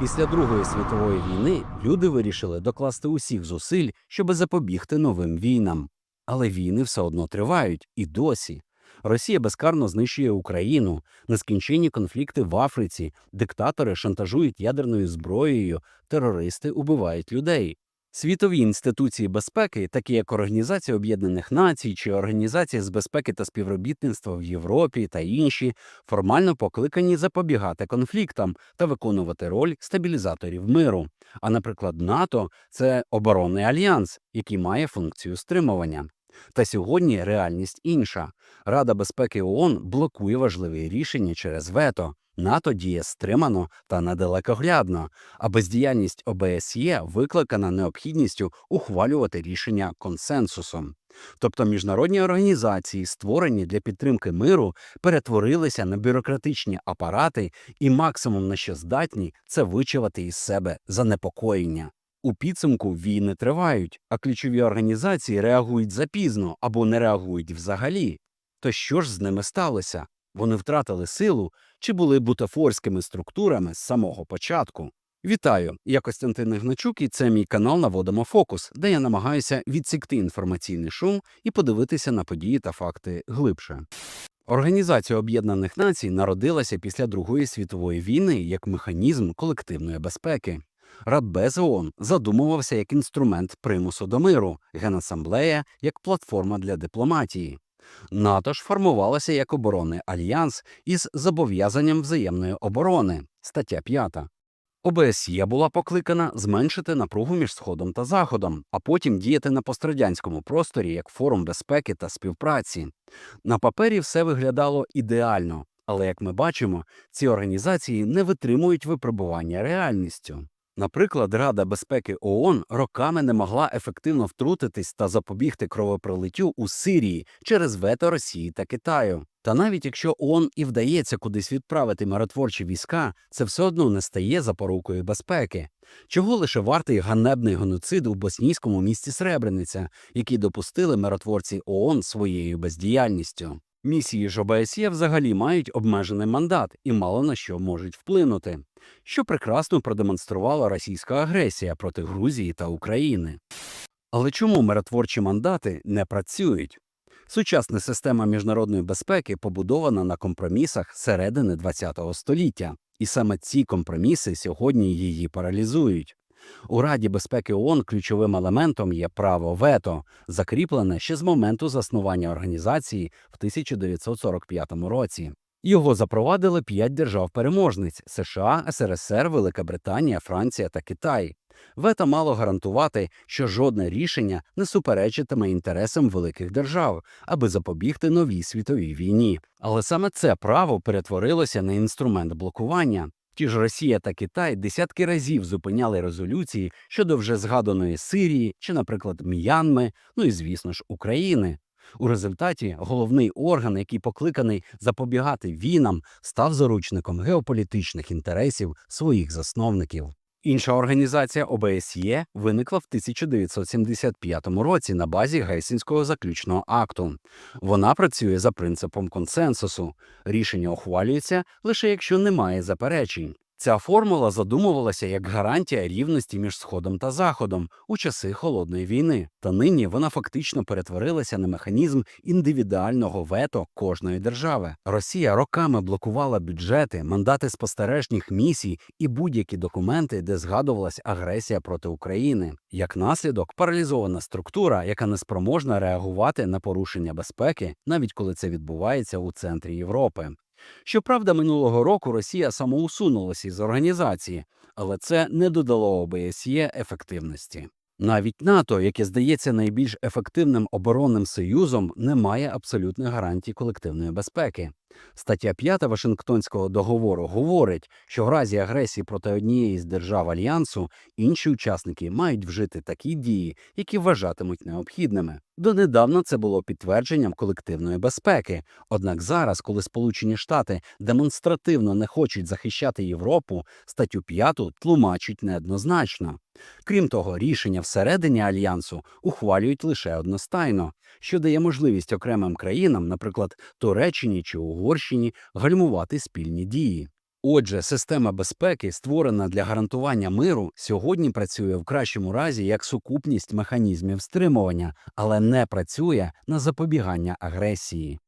Після Другої світової війни люди вирішили докласти усіх зусиль, щоб запобігти новим війнам. Але війни все одно тривають і досі. Росія безкарно знищує Україну, нескінченні конфлікти в Африці, диктатори шантажують ядерною зброєю, терористи убивають людей. Світові інституції безпеки, такі як Організація Об'єднаних Націй чи Організація з безпеки та співробітництва в Європі та інші, формально покликані запобігати конфліктам та виконувати роль стабілізаторів миру. А, наприклад, НАТО це оборонний альянс, який має функцію стримування. Та сьогодні реальність інша. Рада безпеки ООН блокує важливі рішення через вето. НАТО діє стримано та недалекоглядно, а бездіяльність ОБСЄ викликана необхідністю ухвалювати рішення консенсусом. Тобто міжнародні організації, створені для підтримки миру, перетворилися на бюрократичні апарати, і максимум на що здатні це вичавати із себе занепокоєння. У підсумку війни тривають, а ключові організації реагують запізно або не реагують взагалі. То що ж з ними сталося? Вони втратили силу чи були бутафорськими структурами з самого початку? Вітаю! Я Костянтин Ігначук, і це мій канал Наводимо фокус, де я намагаюся відсікти інформаційний шум і подивитися на події та факти глибше. Організація Об'єднаних Націй народилася після Другої світової війни як механізм колективної безпеки. Радбез ООН задумувався як інструмент примусу до миру, Генасамблея як платформа для дипломатії. НАТО ж формувалося як оборонний альянс із зобов'язанням взаємної оборони, стаття 5. ОБСЄ була покликана зменшити напругу між Сходом та Заходом, а потім діяти на пострадянському просторі як форум безпеки та співпраці. На папері все виглядало ідеально, але як ми бачимо, ці організації не витримують випробування реальністю. Наприклад, Рада безпеки ООН роками не могла ефективно втрутитись та запобігти кровопролиттю у Сирії через вето Росії та Китаю. Та навіть якщо ООН і вдається кудись відправити миротворчі війська, це все одно не стає запорукою безпеки. Чого лише вартий ганебний геноцид у боснійському місті Сребрениця, який допустили миротворці ООН своєю бездіяльністю. Місії ж ОБСЄ взагалі мають обмежений мандат і мало на що можуть вплинути, що прекрасно продемонструвала російська агресія проти Грузії та України. Але чому миротворчі мандати не працюють? Сучасна система міжнародної безпеки побудована на компромісах середини ХХ століття, і саме ці компроміси сьогодні її паралізують. У Раді безпеки ООН ключовим елементом є право вето, закріплене ще з моменту заснування організації в 1945 році. Його запровадили п'ять держав-переможниць США, СРСР, Велика Британія, Франція та Китай. Вето мало гарантувати, що жодне рішення не суперечитиме інтересам великих держав, аби запобігти новій світовій війні. Але саме це право перетворилося на інструмент блокування. Ті ж Росія та Китай десятки разів зупиняли резолюції щодо вже згаданої Сирії чи, наприклад, М'янми, ну і звісно ж України. У результаті головний орган, який покликаний запобігати війнам, став заручником геополітичних інтересів своїх засновників. Інша організація ОБСЄ виникла в 1975 році на базі Гельсінського заключного акту. Вона працює за принципом консенсусу. Рішення ухвалюється лише якщо немає заперечень. Ця формула задумувалася як гарантія рівності між Сходом та Заходом у часи холодної війни, та нині вона фактично перетворилася на механізм індивідуального вето кожної держави. Росія роками блокувала бюджети, мандати спостережних місій і будь-які документи, де згадувалась агресія проти України. Як наслідок, паралізована структура, яка не спроможна реагувати на порушення безпеки, навіть коли це відбувається у центрі Європи. Щоправда, минулого року Росія самоусунулася із організації, але це не додало ОБСЄ ефективності. Навіть НАТО, яке здається найбільш ефективним оборонним союзом, не має абсолютних гарантій колективної безпеки. Стаття 5 Вашингтонського договору говорить, що в разі агресії проти однієї з держав альянсу інші учасники мають вжити такі дії, які вважатимуть необхідними. Донедавна це було підтвердженням колективної безпеки. Однак зараз, коли Сполучені Штати демонстративно не хочуть захищати Європу, статтю 5 тлумачать неоднозначно. Крім того, рішення всередині альянсу ухвалюють лише одностайно, що дає можливість окремим країнам, наприклад, Туреччині чи Угорщині, гальмувати спільні дії. Отже, система безпеки, створена для гарантування миру, сьогодні працює в кращому разі як сукупність механізмів стримування, але не працює на запобігання агресії.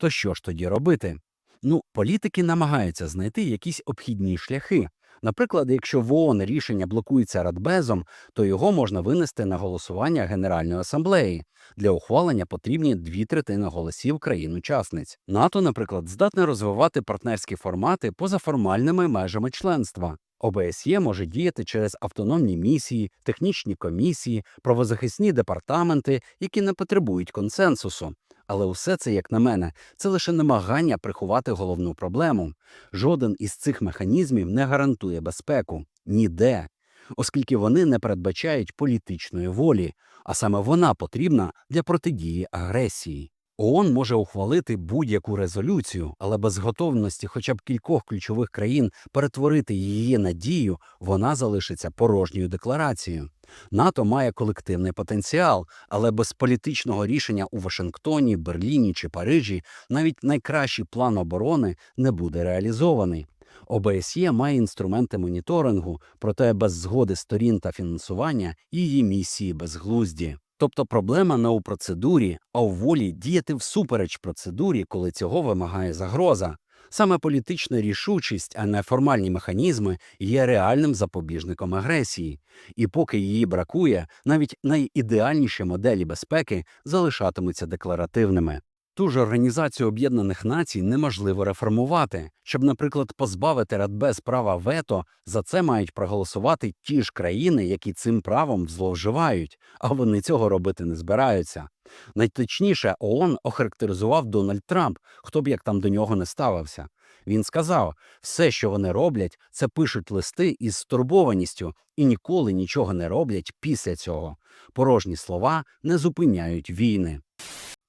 То що ж тоді робити? Ну, політики намагаються знайти якісь обхідні шляхи. Наприклад, якщо в ООН рішення блокується Радбезом, то його можна винести на голосування Генеральної асамблеї. Для ухвалення потрібні дві третини голосів країн-учасниць. НАТО, наприклад, здатне розвивати партнерські формати поза формальними межами членства. ОБСЄ може діяти через автономні місії, технічні комісії, правозахисні департаменти, які не потребують консенсусу. Але усе це, як на мене, це лише намагання приховати головну проблему. Жоден із цих механізмів не гарантує безпеку ніде, оскільки вони не передбачають політичної волі, а саме вона потрібна для протидії агресії. ООН може ухвалити будь-яку резолюцію, але без готовності хоча б кількох ключових країн перетворити її на дію, вона залишиться порожньою декларацією. НАТО має колективний потенціал, але без політичного рішення у Вашингтоні, Берліні чи Парижі навіть найкращий план оборони не буде реалізований. ОБСЄ має інструменти моніторингу, проте без згоди сторін та фінансування її місії безглузді. Тобто проблема не у процедурі, а у волі діяти всупереч процедурі, коли цього вимагає загроза. Саме політична рішучість, а не формальні механізми, є реальним запобіжником агресії, і поки її бракує, навіть найідеальніші моделі безпеки залишатимуться декларативними. Ту ж Організацію Об'єднаних Націй неможливо реформувати. Щоб, наприклад, позбавити Радбез права вето, за це мають проголосувати ті ж країни, які цим правом зловживають, а вони цього робити не збираються. Найточніше ООН охарактеризував Дональд Трамп, хто б як там до нього не ставився. Він сказав, все, що вони роблять, це пишуть листи із стурбованістю і ніколи нічого не роблять після цього. Порожні слова не зупиняють війни.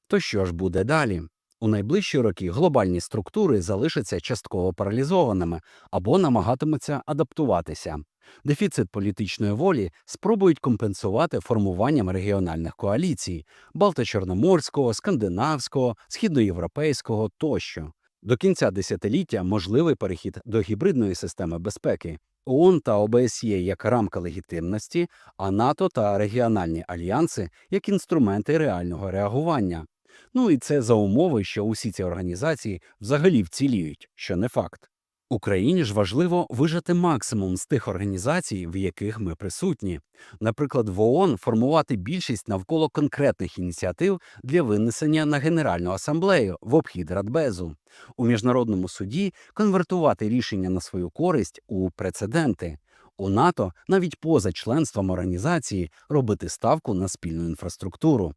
То що ж буде далі? У найближчі роки глобальні структури залишаться частково паралізованими або намагатимуться адаптуватися. Дефіцит політичної волі спробують компенсувати формуванням регіональних коаліцій Балто-Чорноморського, Скандинавського, Східноєвропейського тощо. До кінця десятиліття можливий перехід до гібридної системи безпеки. ООН та ОБСЄ як рамка легітимності, а НАТО та регіональні альянси як інструменти реального реагування. Ну і це за умови, що усі ці організації взагалі вціліють, що не факт. Україні ж важливо вижати максимум з тих організацій, в яких ми присутні. Наприклад, в ООН формувати більшість навколо конкретних ініціатив для винесення на Генеральну асамблею в обхід Радбезу, у міжнародному суді конвертувати рішення на свою користь у прецеденти. У НАТО навіть поза членством організації робити ставку на спільну інфраструктуру.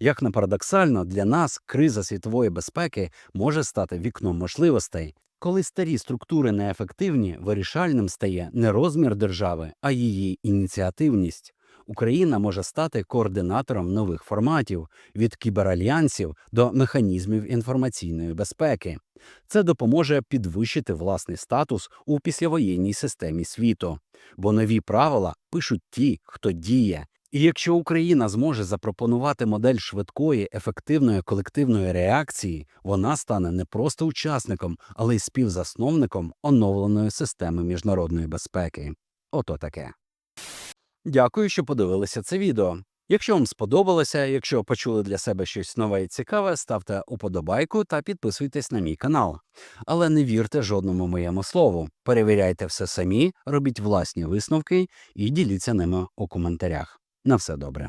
Як не парадоксально, для нас криза світової безпеки може стати вікном можливостей. Коли старі структури неефективні, вирішальним стає не розмір держави, а її ініціативність. Україна може стати координатором нових форматів від кіберальянсів до механізмів інформаційної безпеки. Це допоможе підвищити власний статус у післявоєнній системі світу, бо нові правила пишуть ті, хто діє. І якщо Україна зможе запропонувати модель швидкої, ефективної колективної реакції, вона стане не просто учасником, але й співзасновником оновленої системи міжнародної безпеки. Ото таке. Дякую, що подивилися це відео. Якщо вам сподобалося, якщо почули для себе щось нове і цікаве, ставте уподобайку та підписуйтесь на мій канал. Але не вірте жодному моєму слову. Перевіряйте все самі, робіть власні висновки і діліться ними у коментарях. На все добре.